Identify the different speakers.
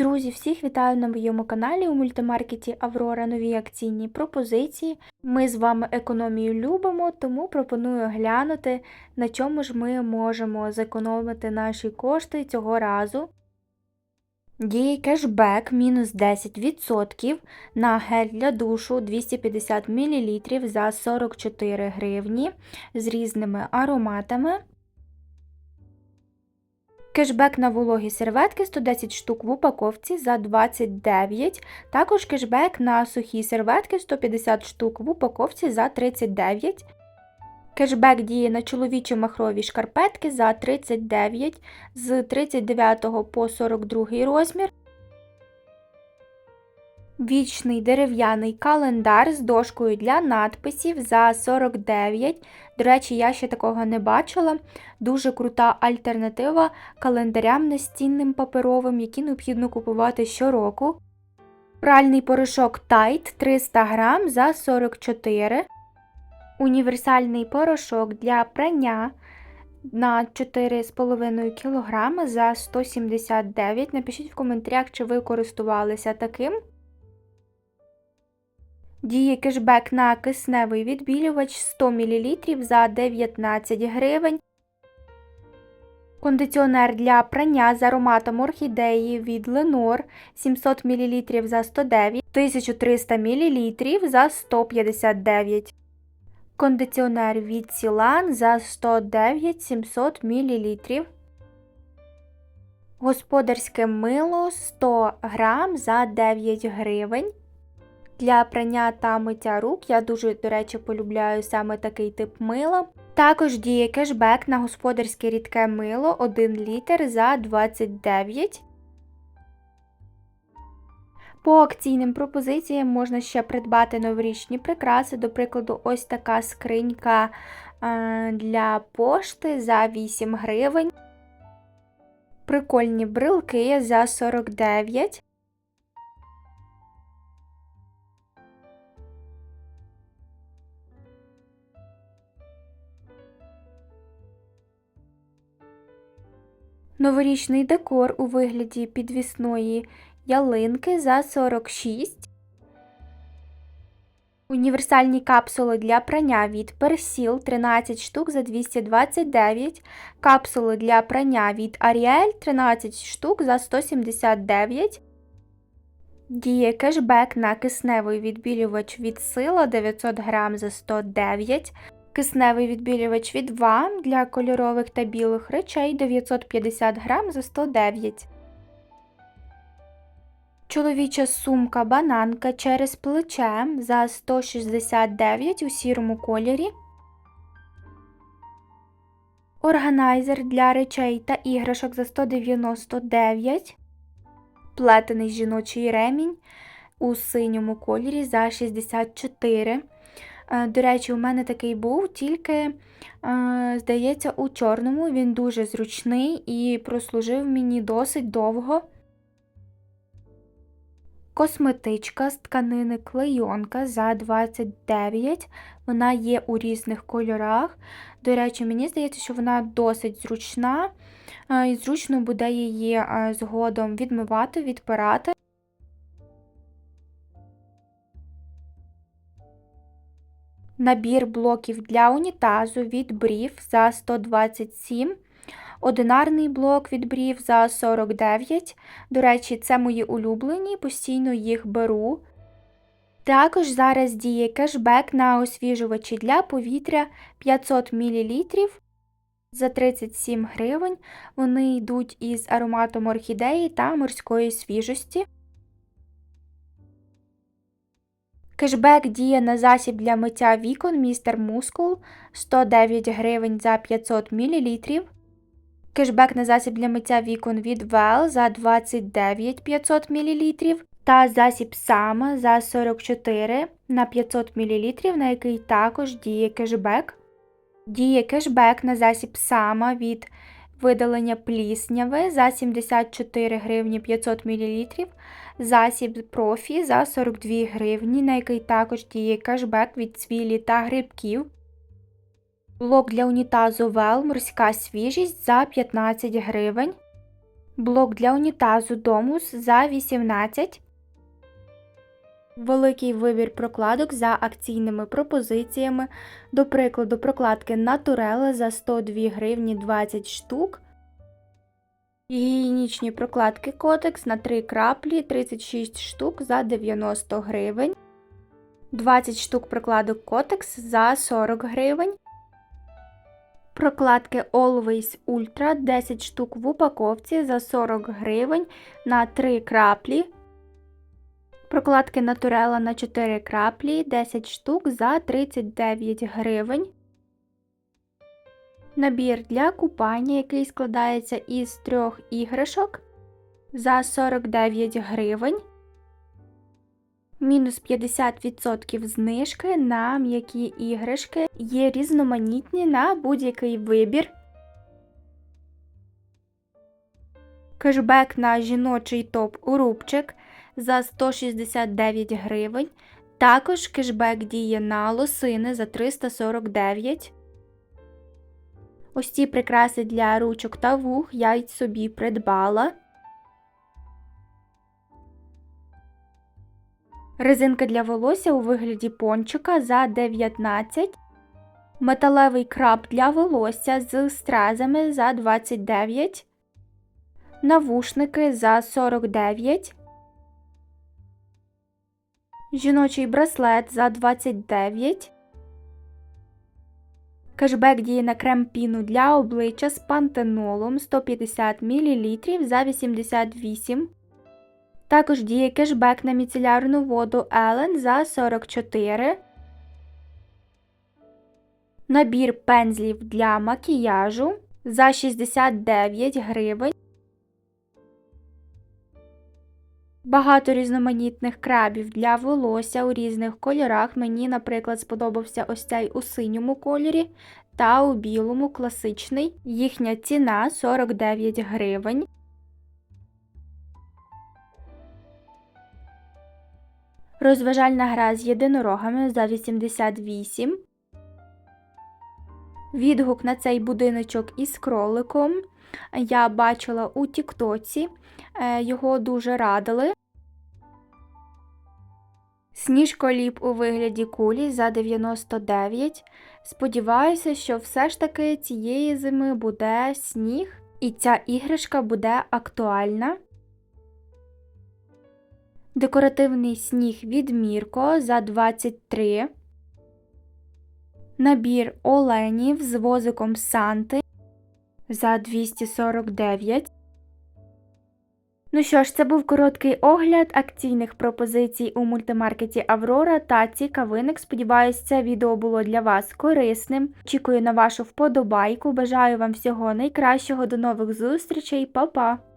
Speaker 1: Друзі, всіх вітаю на моєму каналі у мультимаркеті Аврора нові акційні пропозиції. Ми з вами економію любимо, тому пропоную глянути, на чому ж ми можемо зекономити наші кошти цього разу. Діє кешбек мінус 10% на гель для душу 250 мл за 44 гривні з різними ароматами. Кешбек на вологі серветки 110 штук в упаковці за 29. Також кешбек на сухі серветки 150 штук в упаковці за 39. Кешбек діє на чоловічі махрові шкарпетки за 39 з 39 по 42 розмір. Вічний дерев'яний календар з дошкою для надписів за 49. До речі, я ще такого не бачила. Дуже крута альтернатива календарям настінним паперовим, які необхідно купувати щороку. Пральний порошок Tide 300 грам за 44. Універсальний порошок для прання на 4,5 кг за 179. Напишіть в коментарях, чи ви користувалися таким. Діє кешбек на кисневий відбілювач 100 мл за 19 гривень. Кондиціонер для прання з ароматом орхідеї від Lenor 700 мл за 109, 1300 мл за 159. Кондиціонер від Сілан за 109 700 мл. Господарське мило 100 грам за 9 гривень. Для прання та миття рук я дуже, до речі, полюбляю саме такий тип мила. Також діє кешбек на господарське рідке мило 1 літр за 29. По акційним пропозиціям можна ще придбати новорічні прикраси, до прикладу, ось така скринька для пошти за 8 гривень. Прикольні брилки за 49. Новорічний декор у вигляді підвісної ялинки за 46. Універсальні капсули для прання від Персіл 13 штук за 229. Капсули для прання від Ariel 13 штук за 179. Діє кешбек на кисневий відбілювач від сила 900 грам за 109 Кисневий відбілювач від вам для кольорових та білих речей 950 грам за 109 Чоловіча сумка бананка через плече за 169 у сірому кольорі. Органайзер для речей та іграшок за 199 Плетений жіночий ремінь у синьому кольорі за 64 Е, до речі, у мене такий був, тільки, е, здається, у чорному він дуже зручний і прослужив мені досить довго. Косметичка з тканини клейонка за 29. Вона є у різних кольорах. До речі, мені здається, що вона досить зручна, е, і зручно буде її згодом відмивати, відпирати. Набір блоків для унітазу від брів за 127. Одинарний блок від брів за 49. До речі, це мої улюблені, постійно їх беру. Також зараз діє кешбек на освіжувачі для повітря 500 мл за 37 гривень. Вони йдуть із ароматом орхідеї та морської свіжості. Кешбек діє на засіб для миття вікон Містер Мускул 109 гривень за 500 мл. Кешбек на засіб для миття вікон від Well за 29 500 мл. Та засіб Сама за 44 на 500 мл, на який також діє кешбек. Діє кешбек на засіб Сама від видалення плісняви за 74 гривні 500 мл, засіб профі за 42 гривні, на який також діє кешбек від цвілі та грибків. Блок для унітазу Вел морська свіжість за 15 гривень. Блок для унітазу Домус за 18. Великий вибір прокладок за акційними пропозиціями. До прикладу, прокладки Naturelle за 102 гривні 20 штук. Гігієнічні прокладки Котекс на 3 краплі 36 штук за 90 гривень. 20 штук прокладок Котекс за 40 гривень. Прокладки Always Ultra 10 штук в упаковці за 40 гривень на 3 краплі. Прокладки Naturella на 4 краплі 10 штук за 39 гривень. Набір для купання, який складається із трьох іграшок за 49 гривень. Мінус 50% знижки на м'які іграшки є різноманітні на будь-який вибір. Кешбек на жіночий топ-урубчик за 169 гривень. Також кешбек діє на лосини за 349. Ось ці прикраси для ручок та вух я й собі придбала. Резинка для волосся у вигляді пончика за 19. Металевий краб для волосся з стразами за 29. Навушники за 49. Жіночий браслет за 29. Кешбек діє на крем-піну для обличчя з пантенолом 150 мл за 88. Також діє кешбек на міцелярну воду Ellen за 44. Набір пензлів для макіяжу за 69 гривень. Багато різноманітних крабів для волосся у різних кольорах. Мені, наприклад, сподобався ось цей у синьому кольорі та у білому класичний. Їхня ціна 49 гривень. Розважальна гра з єдинорогами за 88. Відгук на цей будиночок із кроликом я бачила у Тіктоці, е, його дуже радили. Сніжколіп у вигляді кулі за 99. Сподіваюся, що все ж таки цієї зими буде сніг, і ця іграшка буде актуальна. Декоративний сніг від Мірко за 23. Набір оленів з возиком Санти за 249. Ну що ж, це був короткий огляд акційних пропозицій у мультимаркеті Аврора та цікавинок. Сподіваюсь, це відео було для вас корисним. Чекаю на вашу вподобайку. Бажаю вам всього найкращого, до нових зустрічей, Па-па!